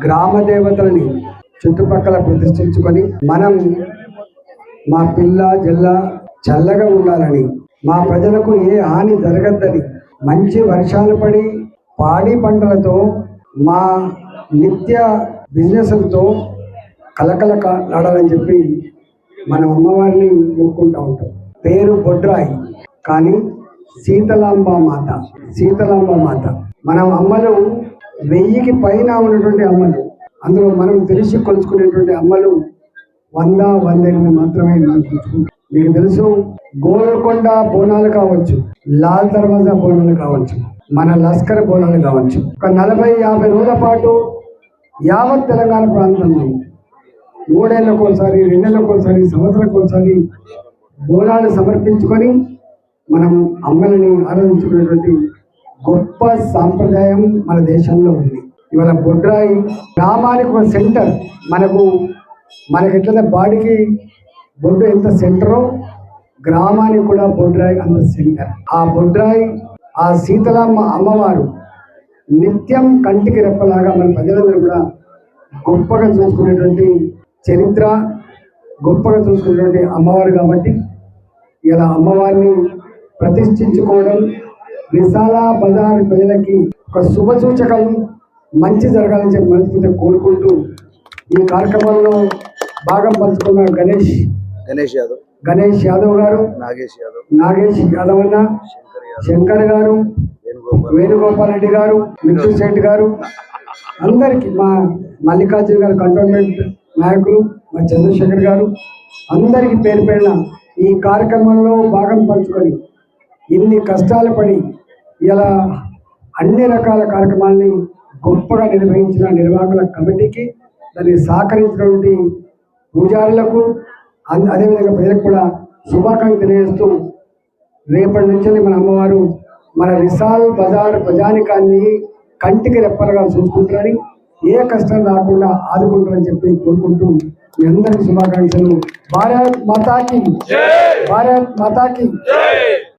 గ్రామ దేవతలని చుట్టుపక్కల ప్రతిష్ఠించుకొని మనం మా పిల్ల జిల్లా చల్లగా ఉండాలని మా ప్రజలకు ఏ హాని జరగద్దని మంచి వర్షాలు పడి పాడి పంటలతో మా నిత్య బిజినెస్లతో కలకలకలాడాలని చెప్పి మనం అమ్మవారిని మొక్కుంటూ ఉంటాం. పేరు బొడ్రాయి కానీ సీతలాంబ మాత సీతలాంబ మాత. మనం అమ్మలు వెయ్యికి పైన ఉన్నటువంటి అమ్మలు. అందులో మనం తెలిసి కొలుచుకునేటువంటి అమ్మలు వంద వంద ఎనిమిది మాత్రమే మీకు తెలుసు గోల్కొండ బోనాలు కావచ్చు లాల్ దర్వాజా బోనాలు కావచ్చు మన లస్కర్ బోనాలు కావచ్చు. ఒక నలభై యాభై రోజుల పాటు యావత్ తెలంగాణ ప్రాంతంలో మూడేళ్ళకు ఒకసారి రెండేళ్ళకు ఒకసారి సంవత్సరాలకు ఒకసారి బోనాలు సమర్పించుకొని మనం అమ్మలని ఆరాధించుకునేటువంటి గొప్ప సాంప్రదాయం మన దేశంలో ఉంది. ఇవాళ బొడ్రాయి గ్రామానికి ఒక సెంటర్. మనకు మనకి ఎట్లయితే బాడీకి బొడ్డు ఎంత సెంటరో గ్రామానికి కూడా బొడ్రాయి అంత సెంటర్. ఆ బొడ్రాయి ఆ శీతలమ్మ అమ్మవారు నిత్యం కంటికి రెప్పలాగా మన ప్రజలందరూ కూడా గొప్పగా చూసుకునేటువంటి చరిత్ర గొప్పగా చూసుకునేటువంటి అమ్మవారు కాబట్టి ఇలా అమ్మవారిని ప్రతిష్ఠించుకోవడం విశాల బజార్ ప్రజలకి ఒక శుభ సూచకం మంచి జరగాలని చెప్పి మనస్ఫూర్తిగా కోరుకుంటూ ఈ కార్యక్రమంలో భాగం పంచుకున్న గణేష్ గణేష్ యాదవ్. గణేష్ యాదవ్ గారు నాగేష్ యాదవ్. నాగేష్ యాదవ్ అన్న శంకర్ గారు వేణుగోపాల్. వేణుగోపాల్ రెడ్డి గారు మిట్టు శెట్టి గారు అందరికీ మా మల్లికార్జున గారు కంటోన్మెంట్ నాయకులు మా చంద్రశేఖర్ గారు అందరికీ పేరు పేరున ఈ కార్యక్రమంలో భాగం పంచుకొని ఇన్ని కష్టాలు పడి ఇలా అన్ని రకాల కార్యక్రమాల్ని గొప్పగా నిర్వహించిన నిర్వాహకుల కమిటీకి దాన్ని సహకరించినటువంటి పూజారులకు అదేవిధంగా ప్రజలకు కూడా శుభాకాంక్షలు తెలియజేస్తూ రేపటి నుంచి మన అమ్మవారు మన విశాల్ బజార్ ప్రజానికాన్ని కంటికి రెప్పలుగా చూసుకుంటారని ఏ కష్టం రాకుండా ఆదుకుంటారని చెప్పి కోరుకుంటూ మీ అందరికి శుభాకాంక్షలు. భారత్ మాతాకి. భారత్ మాతాకి.